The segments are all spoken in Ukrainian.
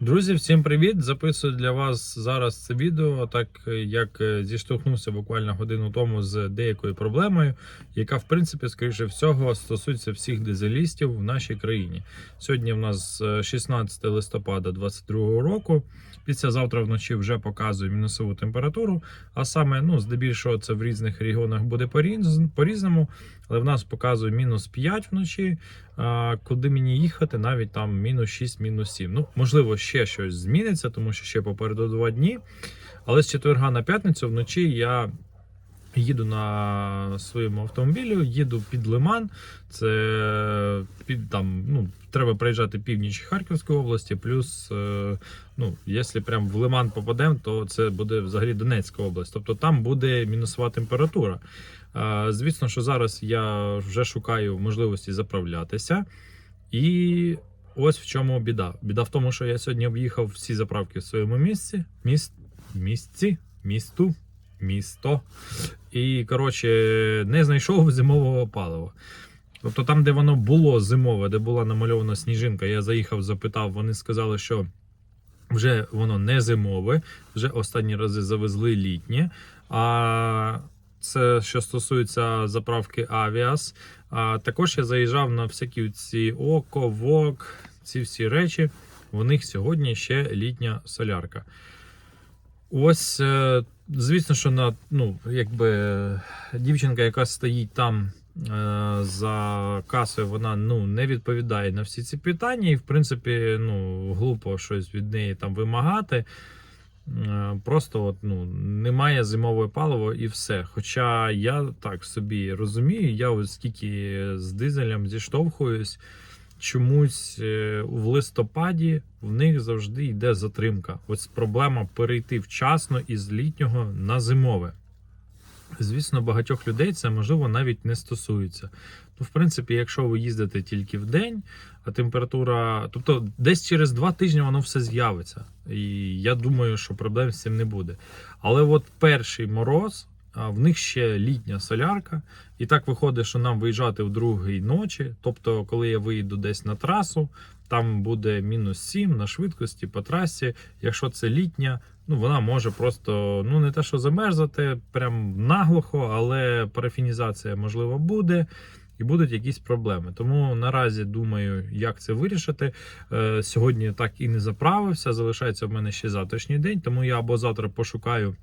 Друзі, всім привіт! Записую для вас зараз це відео, так як е, зіштовхнувся буквально годину тому з деякою проблемою, яка в принципі, скоріше всього, стосується всіх дизелістів в нашій країні. Сьогодні в нас е, 16 листопада 2022 року. Після завтра вночі вже показує мінусову температуру. А саме, ну, здебільшого, це в різних регіонах буде поріз- по-різному, але в нас показує мінус 5 вночі. Куди мені їхати, навіть там мінус 6, мінус 7. Ну, можливо, ще щось зміниться, тому що ще попереду два дні. Але з четверга на п'ятницю вночі я їду на своєму автомобілі, їду під Лиман. Це під там, ну, треба приїжджати північ Харківської області, плюс, е, ну, якщо прям в Лиман попадемо, то це буде взагалі Донецька область. Тобто там буде мінусова температура. Е, Звісно, що зараз я вже шукаю можливості заправлятися. І ось в чому біда. Біда в тому, що я сьогодні об'їхав всі заправки в своєму місці, міст, місці, місту, місто. І, коротше, не знайшов зимового палива. Тобто там, де воно було зимове, де була намальована сніжинка, я заїхав, запитав, вони сказали, що вже воно не зимове, вже останні рази завезли літнє. А це що стосується заправки Авіас. А також я заїжджав на всякі ці око, вок, ці всі речі. В них сьогодні ще літня солярка. Ось, е, звісно, що на ну, якби дівчинка, яка стоїть там е, за касою, вона ну, не відповідає на всі ці питання, і в принципі, ну, глупо щось від неї там вимагати. Е, Просто от, ну, немає зимового палива і все. Хоча я так собі розумію, я ось скільки з дизелем зіштовхуюсь, чомусь е, в листопаді в них завжди йде затримка. Ось проблема перейти вчасно із літнього на зимове. Звісно, багатьох людей це можливо навіть не стосується. Ну, в принципі, якщо ви їздите тільки в день, а температура, тобто десь через два тижні воно все з'явиться. І я думаю, що проблем з цим не буде. Але от перший мороз, а в них ще літня солярка, і так виходить, що нам виїжджати в другій ночі. Тобто, коли я виїду десь на трасу, там буде мінус 7 на швидкості по трасі. Якщо це літня, ну вона може просто ну не те, що замерзати, прям наглухо, але парафінізація можливо буде. І будуть якісь проблеми. Тому наразі думаю, як це вирішити. Е, Сьогодні так і не заправився. Залишається в мене ще завтрашній день, тому я або завтра пошукаю.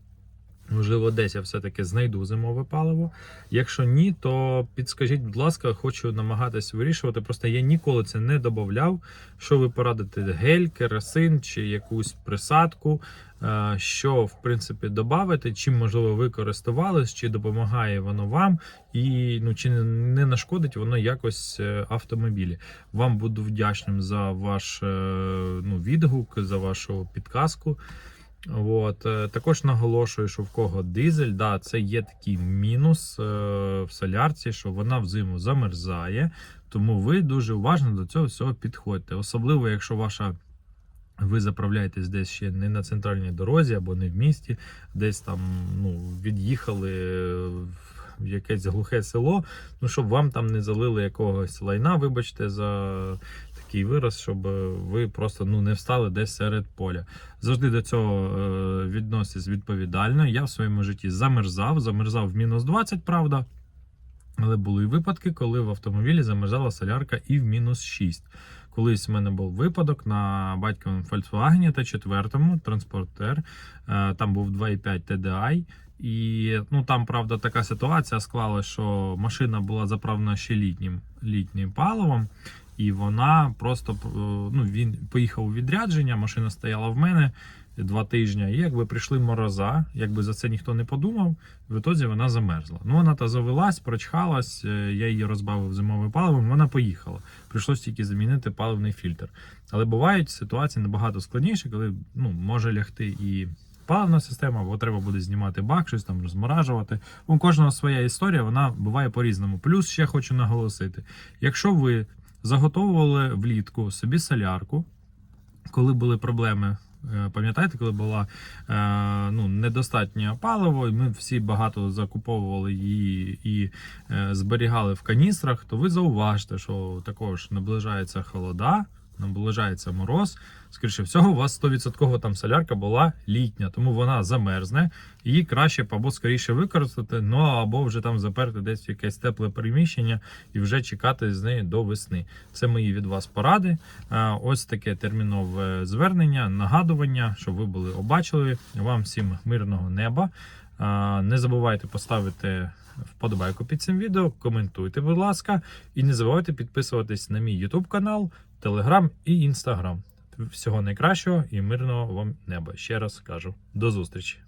Можливо, десь я все-таки знайду зимове паливо. Якщо ні, то підскажіть, будь ласка, хочу намагатись вирішувати. Просто я ніколи це не додавав. Що ви порадите? Гель, керосин чи якусь присадку, е, що в принципі додати, чим можливо ви користувались, чи допомагає воно вам, і ну чи не нашкодить воно якось е, автомобілі. Вам буду вдячним за ваш е, ну, відгук, за вашу підказку. От, е, також наголошую, що в кого дизель, да, це є такий мінус е, в солярці, що вона взиму замерзає. Тому ви дуже уважно до цього всього підходьте. Особливо, якщо ваша. Ви заправляєтесь десь ще не на центральній дорозі або не в місті, десь там ну, від'їхали в якесь глухе село, ну щоб вам там не залили якогось лайна, вибачте, за такий вираз, щоб ви просто ну, не встали десь серед поля. Завжди до цього е, відносись відповідально. Я в своєму житті замерзав, замерзав в мінус 20, правда. Але були і випадки, коли в автомобілі замерзала солярка і в мінус 6. Колись в мене був випадок на батьковому Volkswagen та четвертому транспортер. Е, Там був 2,5 TDI. І ну там, правда, така ситуація склалася, що машина була заправлена ще літнім літнім паливом, і вона просто е, ну, він поїхав у відрядження, машина стояла в мене два тижні. І якби прийшли мороза, якби за це ніхто не подумав, в ітозі вона замерзла. Ну вона та завелась, прочхалась, е, я її розбавив зимовим паливом, вона поїхала. Прийшлось тільки замінити паливний фільтр. Але бувають ситуації набагато складніші, коли ну, може лягти і паливна система, або треба буде знімати бак, щось там розморажувати. У кожного своя історія, вона буває по-різному. Плюс ще хочу наголосити: якщо ви заготовували влітку собі солярку, коли були проблеми. Е, Пам'ятаєте, коли була е, ну, недостатнє паливо, і ми всі багато закуповували її і е, зберігали в каністрах, то ви зауважте, що також наближається холода, наближається мороз, скоріше всього, у вас 100% там солярка була літня, тому вона замерзне. Її краще або скоріше використати, ну або вже там заперти десь в якесь тепле приміщення і вже чекати з неї до весни. Це мої від вас поради. Ось таке термінове звернення, нагадування, щоб ви були обачливі. Вам всім мирного неба. Не забувайте поставити вподобайку під цим відео, коментуйте, будь ласка, і не забувайте підписуватись на мій YouTube канал, Telegram і Instagram. Всього найкращого і мирного вам неба. Ще раз кажу. До зустрічі!